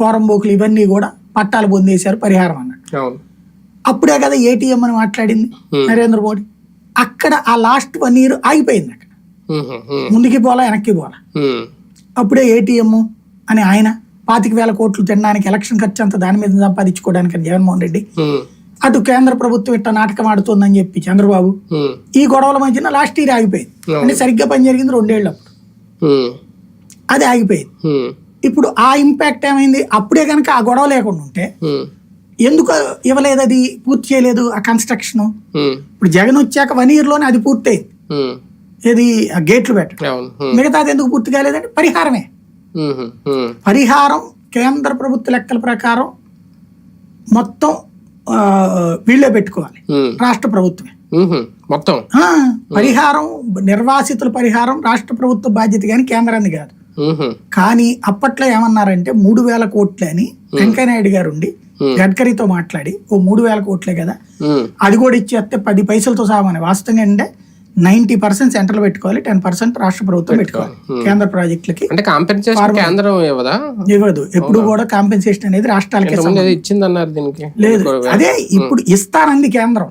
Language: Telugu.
పోరంబోకులు ఇవన్నీ కూడా పట్టాలు పొందేశారు పరిహారం అవును. అప్పుడే కదా ఏటీఎం అని మాట్లాడింది నరేంద్ర మోడీ. అక్కడ ఆ లాస్ట్ వన్ ఇయర్ ఆగిపోయింది అక్కడ. ముందుకి పోలా వెనక్కి పోలా అప్పుడే ఏటీఎం అని ఆయన పాతిక వేల కోట్లు తినడానికి ఎలక్షన్ ఖర్చు అంతా దాని మీద సంపాదించుకోవడానికి అని జగన్మోహన్ రెడ్డి అటు కేంద్ర ప్రభుత్వం ఇట్ట నాటకం ఆడుతోందని చెప్పి చంద్రబాబు ఈ గొడవల మధ్యన లాస్ట్ ఇయర్ ఆగిపోయింది. అంటే సరిగ్గా పని జరిగింది రెండేళ్ళు అప్పుడు. అది ఆగిపోయింది. ఇప్పుడు ఆ ఇంపాక్ట్ ఏమైంది? అప్పుడే కనుక ఆ గొడవ లేకుండా ఉంటే ఎందుకు ఇవ్వలేదు అది? పూర్తి చేయలేదు ఆ కన్స్ట్రక్షన్ ఇప్పుడు జగన్ వచ్చాక వన్ ఇయర్లోనే అది పూర్తయింది. ఏది? ఆ గేట్లు పెట్టడం. మిగతాది ఎందుకు పూర్తి కాలేదంటే పరిహారమే. పరిహారం కేంద్ర ప్రభుత్వ లెక్కల ప్రకారం మొత్తం వీళ్ళే పెట్టుకోవాలి. రాష్ట్ర ప్రభుత్వమే. మొత్తం. పరిహారం నిర్వాసితుల పరిహారం రాష్ట్ర ప్రభుత్వ బాధ్యత కానీ కేంద్రాన్ని కాదు. కానీ అప్పట్లో ఏమన్నారంటే మూడు వేల కోట్లే అని వెంకయ్యనాయుడు గారు ఉండి గడ్కరీతో మాట్లాడి ఓ మూడు వేల కోట్లే కదా అది కూడా ఇచ్చేస్తే పది పైసలతో సమానం వాస్తవంగా అంటే నైన్టీ పర్సెంట్ సెంట్రల్ పెట్టుకోవాలి టెన్ పర్సెంట్ రాష్ట్ర ప్రభుత్వం పెట్టుకోవాలి. కేంద్ర ప్రాజెక్టులకి. అంటే కాంపెన్సేషన్ కేంద్రం ఇవ్వదా? ఇవ్వదు. ఎప్పుడు కూడా కాంపెన్సేషన్ అనేది రాష్ట్రాలకే ఇచ్చిందన్నారు దీనికి. లేదు. అదే ఇప్పుడు ఇస్తానంది కేంద్రం.